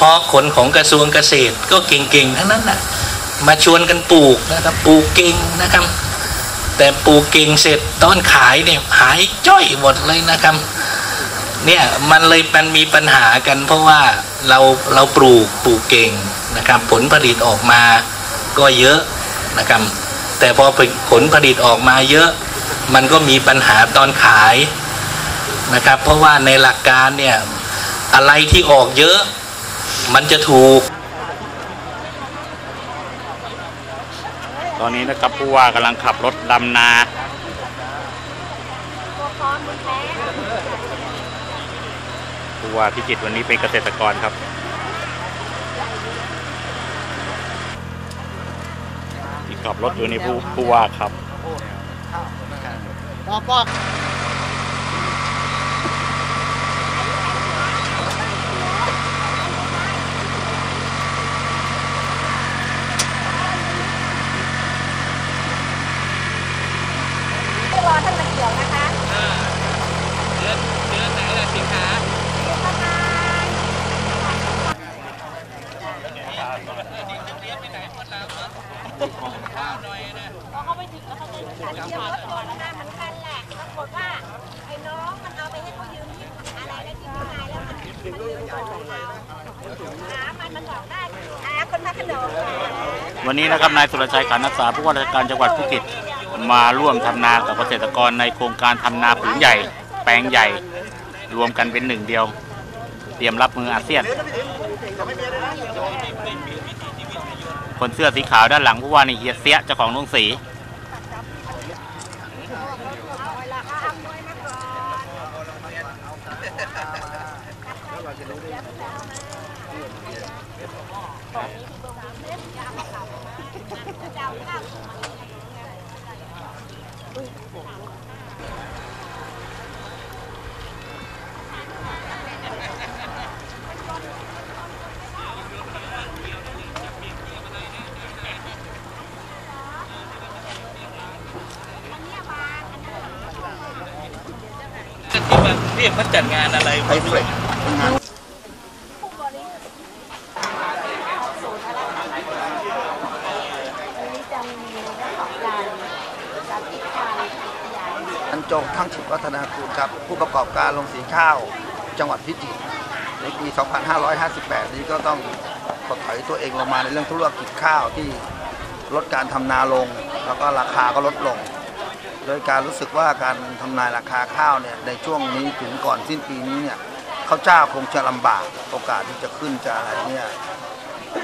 พาะคนของกระทรวงเกษตรก็เก่งๆทั้งนั้นน่ะมาชวนกันปลูกนะครับปลูกเก่งนะครับ แต่ปลูกเก่งเสร็จตอนขายเนี่ยหายจ้อยหมดเลยนะครับเนี่ยมันเลยมันมีปัญหากันเพราะว่าเราเราปลูกปลูกเก่งนะครับ ผลผลิตออกมาก็เยอะนะครับ แต่พอผลผลิตออกมาเยอะ มันก็มีปัญหาตอนขายนะครับ เพราะว่าในหลักการเนี่ยอะไรที่ออกเยอะ มันจะถูก ตอนนี้นะครับผู้ว่ากำลังขับรถดำนาผู้ว่าพิจิตรวันนี้เป็นเกษตรกรครับที่ขับรถอยู่นี่ผู้ผู้ว่าครับรอ ท่านมาเกี่ยวนะคะเดือนเดือนไหนล่ะสิงหาประมาณพอเขาไปถึงแล้วเขาจะตัดเชือกรถก่อนนะคะมันคันแหละปรากฏว่าไอ้น้องมันเอาไปให้เขายืมที่อะไรแล้วที่ข้างในแล้วมันมันลืมของเราหามันมันบอกได้หาคนมาขนมวันนี้นะครับนายสุรชัยขันนักษาผู้ว่าราชการจังหวัดภูเก็ต มาร่วมทำนากับเกษตรกรในโครงการทำนาผืนใหญ่ แปลงใหญ่ รวมกันเป็นหนึ่งเดียว เตรียมรับมืออาเซียน คนเสื้อสีขาวด้านหลังผู้ว่านี่เฮียเสียเจ้าของโรงสี ที่มาเรียกมาจัดงานอะไรไอเฟรอัน จงทั้งฉิบวัฒนาคุณครับ ผู้ประกอบการโรงสีข้าวจังหวัดพิจิตรในปี 2558 นี้ก็ต้องกดถอยตัวเองลงมาในเรื่องธุรกิจข้าวที่ลดการทำนาลง แล้วก็ราคาก็ลดลง โดยการรู้สึกว่าการทำนายราคาข้าวเนี่ยในช่วงนี้ถึงก่อนสิ้นปีนี้เนี่ยข้าวเจ้าคงจะลำบากโอกาสที่จะขึ้นจะอะไรเนี่ย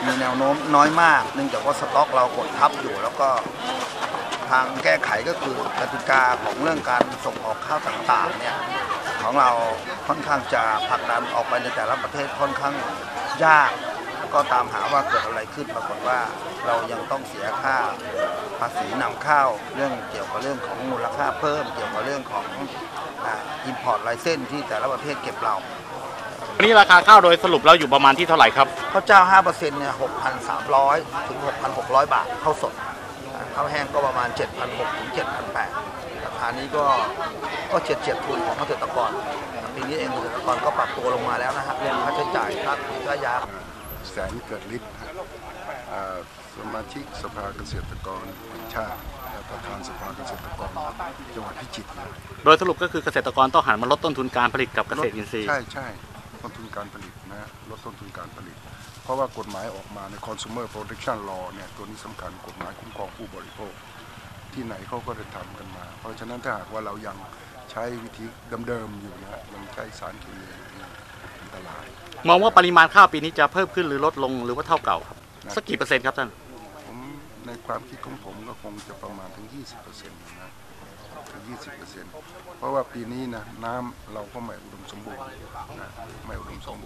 มีแนวโน้มน้อยมาก เนื่องจากว่าสต็อกเรากดทับอยู่ แล้วก็ ทางแก้ไขก็คือกติกาของเรื่องการส่งออกข้าวต่างๆเนี่ยของเราค่อนข้างจะผลักดันออกไปในแต่ละประเทศค่อนข้างยาก แล้วก็ตามหาว่าเกิดอะไรขึ้นปรากฏว่าเรายังต้องเสียค่าภาษีนำเข้าเรื่องเกี่ยวกับเรื่องของมูลค่าเพิ่ม เกี่ยวกับเรื่องของอินพอร์ตไลเซนที่แต่ละประเทศเก็บเราวันนี้ราคาข้าวโดยสรุปแล้วอยู่ประมาณที่เท่าไหร่ครับข้าวเจ้า5%เนี่ย6,300 ถึง 6,600 บาทข้าวสด ข้าวแห้งก็ประมาณ 7,600ถึง7,800ราคานี้ก็ก็เฉียดเฉียดทุนของเกษตรกรปีนี้เองเกษตรกรก็ปรับตัวลงมาแล้วนะครับเรื่องค่าใช้จ่ายค่าปุ๋ยค่ายาแสนเกิดฤทธิ์อ่าสมาชิกสภาเกษตรกรแห่งชาติและประธานสภาเกษตรกรจังหวัดพิจิตรนะโดยสรุปก็คือเกษตรกรต้องหันมาลดต้นทุนการผลิตกับเกษตรอินทรีย์ใช่ใช่ต้นทุนการผลิตนะลดต้นทุนการผลิต เพราะว่ากฎหมายออกมาใน consumer protection law เนี่ยตัวนี้สำคัญกฎหมายคุ้มครองผู้บริโภค ที่ไหนเขาก็ได้ทำกันมา เพราะฉะนั้นถ้าหากว่าเรายังใช้วิธีเดิมๆอยู่นะยังใช้สารเคมีที่อันตราย มองว่าปริมาณข้าวปีนี้จะเพิ่มขึ้นหรือลดลงหรือว่าเท่าเก่าครับสักกี่เปอร์เซ็นต์ครับท่านผมในความคิดของผมก็คงจะประมาณถึง 20%นะถึง20%เพราะว่าปีนี้นะน้ำเราก็ไม่อุดมสมบูรณ์นะไม่อุดมสมบูรณ์